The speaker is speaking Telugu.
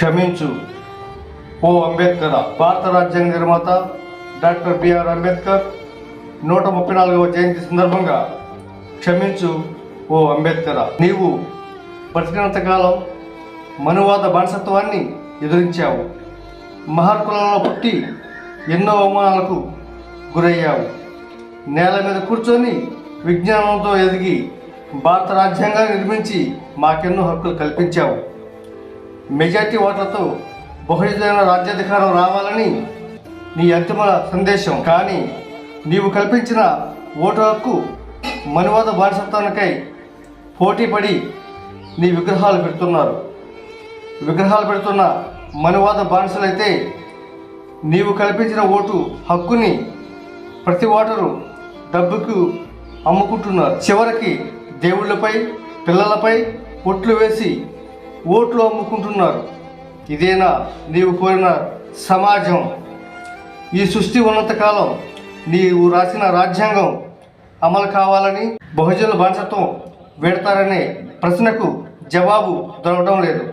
క్షమించు. ఓ అంబేద్కర్ భారత రాజ్యాంగ నిర్మాత డాక్టర్ బిఆర్ అంబేద్కర్ నూట ముప్పై నాలుగవ జయంతి సందర్భంగా క్షమించు ఓ అంబేద్కర్. నీవు బ్రతికినంత కాలం మనువాద బానిసత్వాన్ని ఎదురించావు. మహర్కులంలో పుట్టి ఎన్నో అవమానాలకు గురయ్యావు. నేల మీద కూర్చొని విజ్ఞానంతో ఎదిగి భారత రాజ్యాంగాన్ని నిర్మించి మాకెన్నో హక్కులు కల్పించావు. మెజార్టీ ఓట్లతో బహుజన రాజ్యాధికారం రావాలని నీ అంతిమ సందేశం. కానీ నీవు కల్పించిన ఓటు హక్కు మనువాద బానిసత్వానికై పోటీపడి నీ విగ్రహాలు పెడుతున్నారు. విగ్రహాలు పెడుతున్న మనువాద బానిసలైతే నీవు కల్పించిన ఓటు హక్కుని ప్రతి ఓటరు డబ్బుకు అమ్ముకుంటున్నారు. చివరికి దేవుళ్ళపై పిల్లలపై ఒట్లు వేసి ఓట్లు అమ్ముకుంటున్నారు. ఇదేనా నీవు కోరిన సమాజం? ఈ సృష్టి ఉన్నంతకాలం నీవు రాసిన రాజ్యాంగం అమలు కావాలని బహుజనుల బానిసత్వం పెడతారనే ప్రశ్నకు జవాబు దొరకడం లేదు.